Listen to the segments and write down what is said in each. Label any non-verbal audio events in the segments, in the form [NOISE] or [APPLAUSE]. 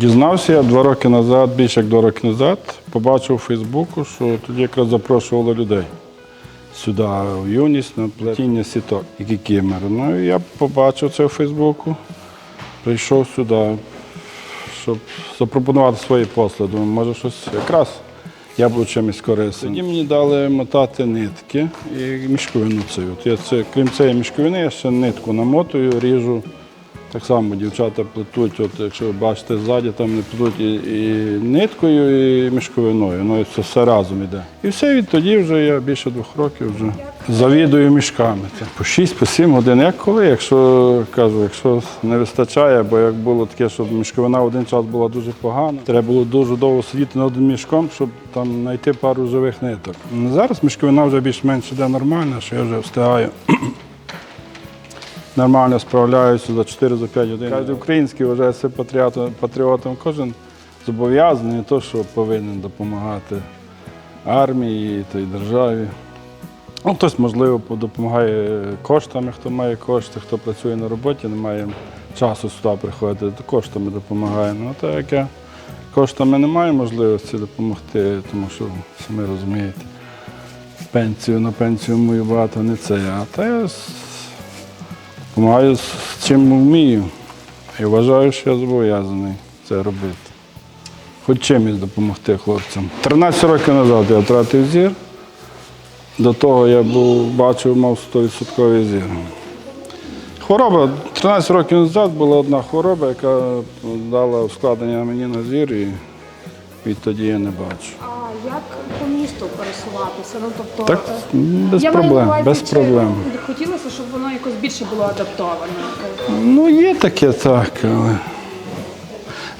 Дізнався я два роки назад, більше як два роки назад, побачив у Фейсбуку, що тоді якраз запрошували людей сюди, в юність, на плетіння сіток і кікімери. Ну і я побачив це у Фейсбуку, прийшов сюди, щоб запропонувати свої послуги. Думаю, може щось якраз я буду чимось корисним. Тоді мені дали мотати нитки і мішковину цю. От я це, крім цієї мішковини, я ще нитку намотую, ріжу. Так само дівчата плетуть, от якщо ви бачите ззаді, там не плетуть і, і ниткою, і мішковиною. Ну це все разом іде. І все відтоді вже я більше двох років вже завідую мішками. Це по 6 по 7 годин. Як коли, якщо кажу, якщо не вистачає, бо як було таке, щоб мішковина один час була дуже погана, треба було дуже довго сидіти над мішком, щоб там знайти пару живих ниток. Зараз мішковина вже більш-менш іде нормально, що я вже встигаю нормально справляюся за 4-5 годин. Кожен український вважає себе патріотом, патріотом. Кожен зобов'язаний, то, що повинен допомагати армії та й державі. Ну, хтось, можливо, допомагає коштами, хто має кошти, хто працює на роботі, не має часу сюди приходити, то коштами допомагає. Ну, так як я коштами не маю можливості допомогти, тому що, самі розумієте, пенсію на пенсію мою багато не це. А та допомагаю з чим вмію. І вважаю, що я зобов'язаний це робити. Хоч чимось допомогти хлопцям. 13 років назад я втратив зір. До того я був, бачив, мав 100% зір. Хвороба 13 років назад була одна хвороба, яка дала ускладнення мені на зір, і відтоді я не бачу. Як по місту пересуватися? Ну тобто Так, е, без я маю на проблем, увазі, без чи проблем. Хотілося, щоб воно якось більше було адаптоване. Ну, є таке так, але.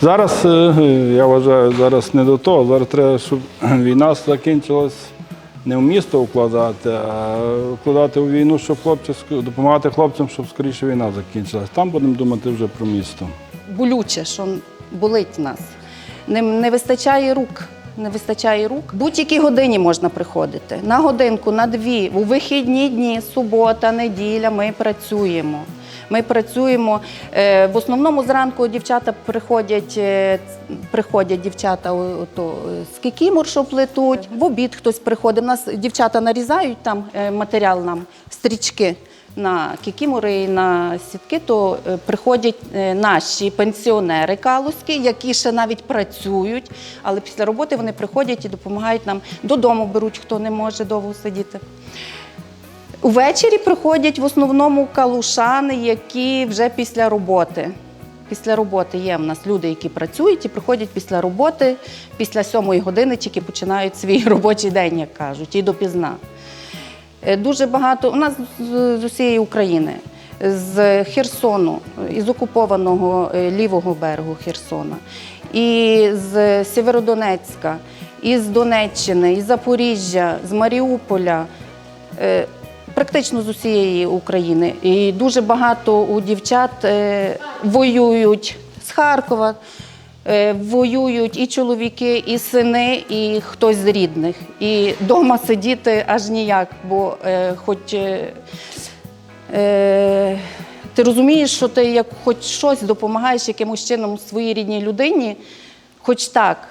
Зараз, е, я вважаю, зараз не до того. Зараз треба, щоб війна закінчилась не в місто вкладати, а вкладати у війну, щоб хлопці ск- допомагати хлопцям, щоб скоріше війна закінчилась. Там будемо думати вже про місто. болюче, що болить нас. Не, не вистачає рук. Не вистачає рук. Будь-якій годині можна приходити. На годинку, на дві, у вихідні дні, субота, неділя ми працюємо. Ми працюємо. Е, В основному зранку дівчата приходять, е, приходять дівчата о- ото, е, з кікімор, що плетуть. В обід хтось приходить. У нас дівчата нарізають там матеріал нам, стрічки на кікімори і на сітки, то е, приходять е, наші пенсіонери калузькі, які ще навіть працюють, але після роботи вони приходять і допомагають нам додому беруть, хто не може довго сидіти. Увечері приходять в основному калушани, які вже після роботи. Після роботи є в нас люди, які працюють і приходять після роботи, після сьомої години тільки починають свій [LAUGHS] робочий день, як кажуть, і допізна. Е, Дуже багато у нас з, усієї України, з Херсону, із окупованого е, лівого берегу Херсона, і з Сєвєродонецька, і з Донеччини, із Запоріжжя, з Маріуполя. е, Практично з усієї України. І дуже багато у дівчат воюють з Харкова. Е, Воюють і чоловіки, і сини, і хтось з рідних. І вдома сидіти аж ніяк, бо е, хоч е, ти розумієш, що ти як хоч щось допомагаєш якимось чином своїй рідній людині, хоч так,